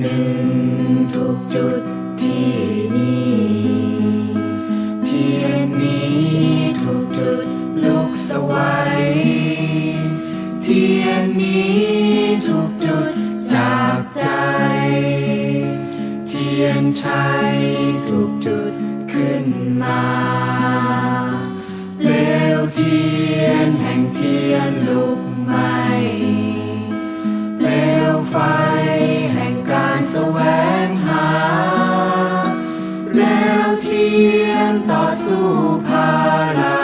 หนึ่งทุกจุดที่นี่เทียนนี้ทุกจุดลุกสวัยเทียนนี้ทุกจุดจากใจ เทียนชัยทุกจุดขึ้นมาเลวที สู้พาลา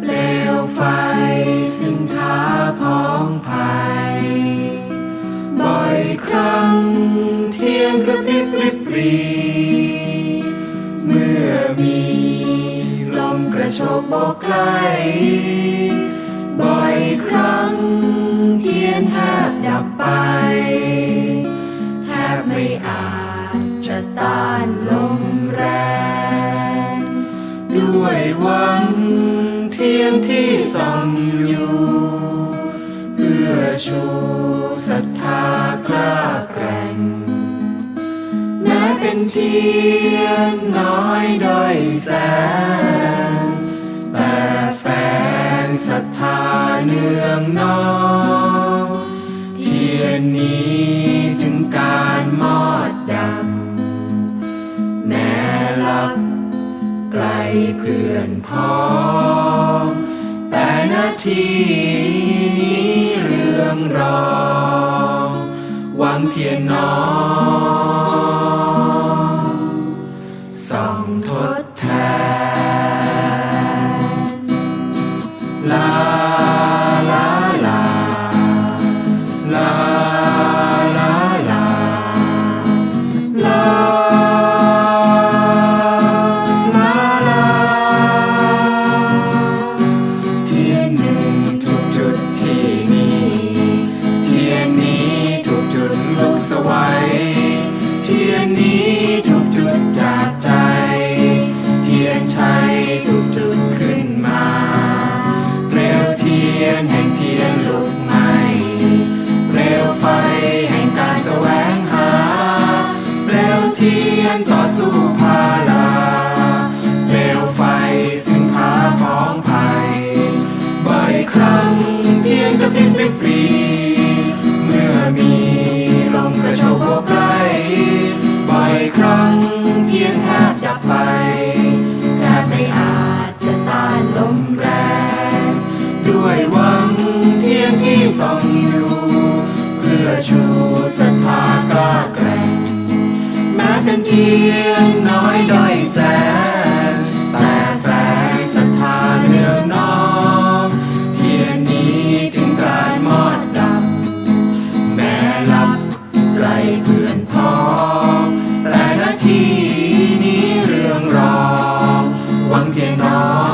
เปลวไฟซึ่งท้าพ้องภัย บ่อยครั้งเทียนกระพริบริบรี เมื่อมีลมกระโชกโบกไกล บ่อยครั้งเทียนแทบดับไป ด้วยหวังเทียนที่ส่องอยู่ เพื่อชูศรัทธากล้าแกร่งแม้เป็นเทียนน้อยด้อยแสนแต่แฟนศรัทธาเนืองนอง เทียนนี้ เพื่อนพ้องแต่นาทีนี้เรื่องรองหวังเทียนน้องส่องทด เป็นเพียงน้อยด้อยแสงแต่แฝงศรัทธาเนืองน้อง เทียนนี้ถึงการมอดดำแม่ลับไกลเพื่อนพ้อง แต่นาทีนี้เรื่องรอ หวังเทียนน้อง